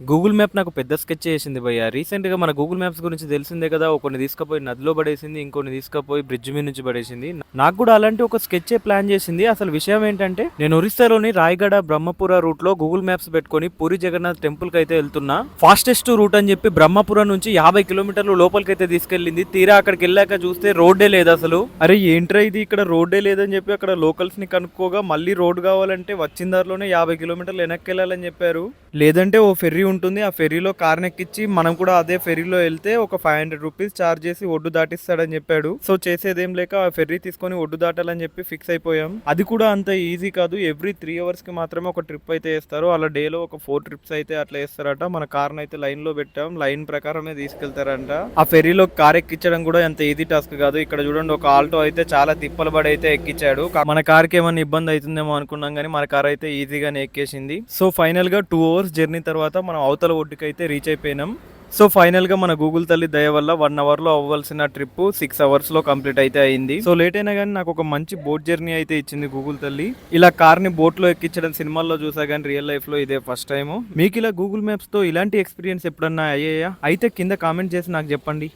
Google map నాకు పెద్ద sketch చేసింది భయ్య. రీసెంట్గా మన గూగుల్ మ్యాప్స్ గురించి తెలిసిందే కదా కొన్ని తీసుకుపోయి నదిలో పడేసింది ఇంకొన్ని తీసుకుపోయి బ్రిడ్జ్ మీద నుంచి పడేసింది. నాకు కూడా అలాంటి ఒక స్కెచ్ ప్లాన్ చేసింది. అసలు విషయం ఏంటంటే నేను ఒరిస్సాలోని రాయగడ బ్రహ్మపుర రూట్లో గూగుల్ మ్యాప్స్ పెట్టుకొని పూరి జగన్నాథ్ టెంపుల్కి అయితే వెళ్తున్నా. ఫాస్టెస్ట్ రూట్ అని చెప్పి బ్రహ్మపురం నుంచి యాభై కిలోమీటర్లు లోపలికి అయితే తీసుకెళ్ళింది. తీరా అక్కడికి వెళ్ళాక చూస్తే రోడ్డే లేదు అసలు. అరే ఏంట్రా ఇది? ఇక్కడ రోడ్డే లేదని చెప్పి అక్కడ లోకల్స్ని కనుక్కోగా మళ్ళీ రోడ్ కావాలంటే వచ్చిన దారిలోనే యాభై కిలోమీటర్లు వెనక్కి వెళ్ళాలని చెప్పారు. లేదంటే ఓ ఫెర్రీ ఉంటుంది. ఆ ఫెర్రీలో కార్ మనం కూడా అదే ఫెర్రీలో వెళ్తే ఒక ఫైవ్ హండ్రెడ్ రూపీస్ చార్జ్ చేసి ఒడ్డు దాటిస్తాడని చెప్పాడు. సో చేసేదేం లేక ఆ ఫెర్రీ తీసుకొని ఒడ్డు దాటాలని చెప్పి ఫిక్స్ అయిపోయాం. అది కూడా అంత ఈజీ కాదు. ఎవ్రీ త్రీ అవర్స్కి మాత్రమే ఒక ట్రిప్ అయితే వేస్తారు అలా డేలో ఒక ఫోర్ ట్రిప్స్ అయితే అట్లా వేస్తారట మన కార్ అయితే లైన్లో పెట్టాం. లైన్ ప్రకారమే తీసుకెళ్తారంట. ఆ ఫెర్రీలో కార్ ఎక్కించడం కూడా ఎంత ఈజీ టాస్క్ కాదు. ఇక్కడ చూడండి ఒక ఆల్టో అయితే చాలా తిప్పలు పడి అయితే ఎక్కించాడు. మన కార్కి ఏమైనా ఇబ్బంది అవుతుందేమో అనుకున్నాం కానీ మన కార్ అయితే ఈజీగానే ఎక్కేసింది. సో ఫైనల్గా టూ అవర్స్ జర్నీ తర్వాత మనం అవతల ఒడ్డుకి అయితే రీచ్ అయిపోయినాం. సో ఫైనల్గా మన గూగుల్ తల్లి దయ వల్ల వన్ అవర్లో అవ్వాల్సిన ట్రిప్ సిక్స్ అవర్స్లో కంప్లీట్ అయితే అయింది. సో లేట్ అయినా కానీ నాకు ఒక మంచి బోట్ జర్నీ అయితే ఇచ్చింది గూగుల్ తల్లి. ఇలా కార్ని బోట్లో ఎక్కించడం సినిమాల్లో చూసా కానీ రియల్ లైఫ్లో ఇదే ఫస్ట్ టైము మీకు ఇలా గూగుల్ మ్యాప్స్తో ఇలాంటి ఎక్స్పీరియన్స్ ఎప్పుడన్నా అయ్యాయా? అయితే కింద కామెంట్ చేసి నాకు చెప్పండి.